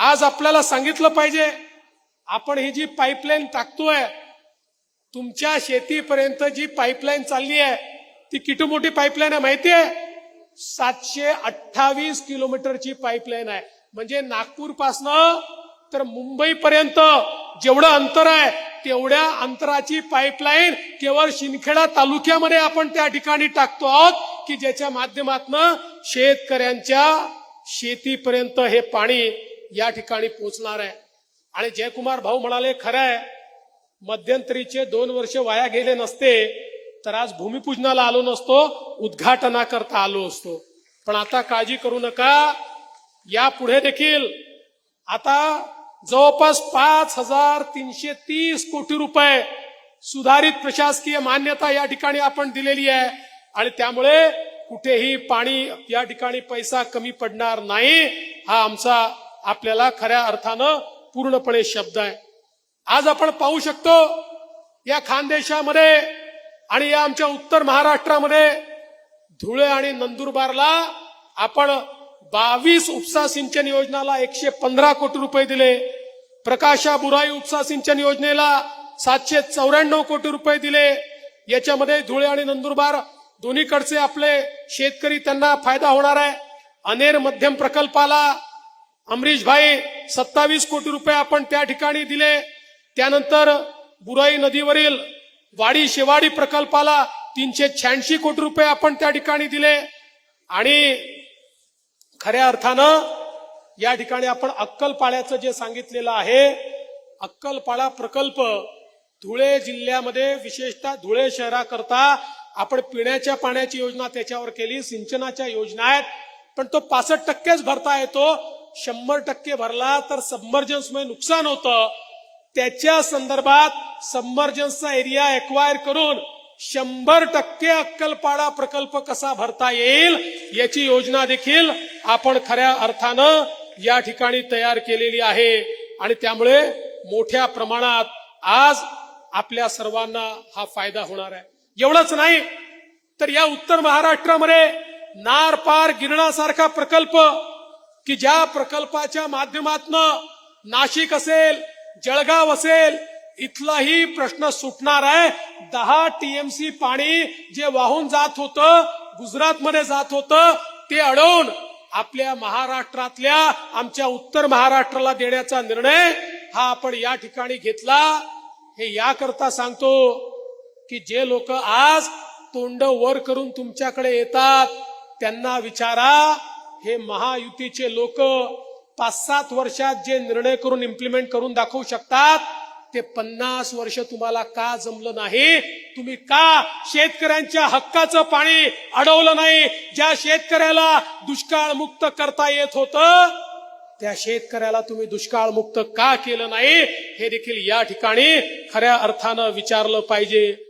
आज आपल्याला सांगितलं पाहिजे आपण ही जी पाईपलाईन टाकतोय तुमच्या शेतीपर्यंत जी पाईपलाईन चालली आहे ती किती मोठी पाईपलाईन आहे माहिती आहे? सातशे अठ्ठावीस किलोमीटरची पाईपलाईन आहे. म्हणजे नागपूरपासनं तर मुंबईपर्यंत जेवढं अंतर आहे तेवढ्या अंतराची पाईपलाईन केवळ शिंदखेडा तालुक्यामध्ये आपण त्या ठिकाणी टाकतो आहोत की ज्याच्या माध्यमातून शेतकऱ्यांच्या शेतीपर्यंत हे पाणी या ठिकाणी पोहोचणार आहे. आणि जयकुमार भाऊ म्हणाले खरं आहे मध्यंतरीचे दोन वर्ष वाया गेले नसते तर आज भूमिपूजनाला आलो नसतो उद्घाटनाकरता आलो असतो. पण आता काळजी करू नका या पुढे देखील आता जवळपास पाच हजार तीनशे तीस कोटी रुपये सुधारित प्रशासकीय मान्यता या ठिकाणी आपण दिलेली आहे. आणि त्यामुळे कुठेही पाणी या ठिकाणी पैसा कमी पडणार नाही हा आमचा आपल्याला खऱ्या अर्थानं पूर्णपणे शब्द आहे. आज आपण पाहू शकतो या खानदेशामध्ये आणि या आमच्या उत्तर महाराष्ट्रामध्ये धुळे आणि नंदुरबारला आपण बावीस उपसा सिंचन योजनाला एकशे पंधरा कोटी रुपये दिले. प्रकाशा बुराई उपसा सिंचन योजनेला सातशे चौऱ्याण्णव कोटी रुपये दिले. याच्यामध्ये धुळे आणि नंदुरबार दोन्हीकडचे आपले शेतकरी त्यांना फायदा होणार आहे. अनेर मध्यम प्रकल्पाला अमरीश भाई सत्तावीस कोटी रुपये आपण त्या ठिकाणी दिले. त्यानंतर बुराई नदीवरील वाडी शेवाडी प्रकल्पाला तीनशे शहाऐंशी कोटी रुपये आपण त्या ठिकाणी दिले. आणि खऱ्या अर्थानं या ठिकाणी आपण अक्कलपाड्याचं जे सांगितलेलं आहे अक्कलपाडा प्रकल्प धुळे जिल्ह्यामध्ये विशेषतः धुळे शहराकरता आपण पिण्याच्या पाण्याची योजना त्याच्यावर केली सिंचनाच्या योजना आहेत. पण तो पासष्ट टक्केच भरता येतो. शंभर टक्के भरला तर सबमर्जन्समुळे नुकसान होतं. त्याच्या संदर्भात सबमर्जन्सचा एरिया एक्वायर करून शंभर टक्के अक्कलपाडा प्रकल्प कसा भरता येईल याची योजना देखील आपण खऱ्या अर्थानं या ठिकाणी तयार केलेली आहे. आणि त्यामुळे मोठ्या प्रमाणात आज आपल्या सर्वांना हा फायदा होणार आहे. एवढंच नाही तर या उत्तर महाराष्ट्रामध्ये नार पार गिरणासारखा प्रकल्प की ज्या प्रकल्पाच्या माध्यमातनं नाशिक असेल जळगाव असेल इथलाही प्रश्न सुटणार आहे. दहा टीएमसी पाणी जे वाहून जात होतं गुजरातमध्ये जात होतं ते अडवून आपल्या महाराष्ट्रातल्या आमच्या उत्तर महाराष्ट्राला देण्याचा निर्णय हा आपण या ठिकाणी घेतला. हे याकरता सांगतो की जे लोक आज तोंड वर करून तुमच्याकडे येतात त्यांना विचारा. हे महायुतीचे लोक पाच सात वर्षात जे निर्णय करून इम्प्लिमेंट करून दाखवू शकतात ते पन्नास वर्ष तुम्हाला का जमलं नाही? तुम्ही का शेतकऱ्यांच्या हक्काचं पाणी अडवलं नाही? ज्या शेतकऱ्याला दुष्काळ मुक्त करता येत होतं त्या शेतकऱ्याला तुम्ही दुष्काळ मुक्त का केलं नाही? हे देखील या ठिकाणी खऱ्या अर्थानं विचारलं पाहिजे.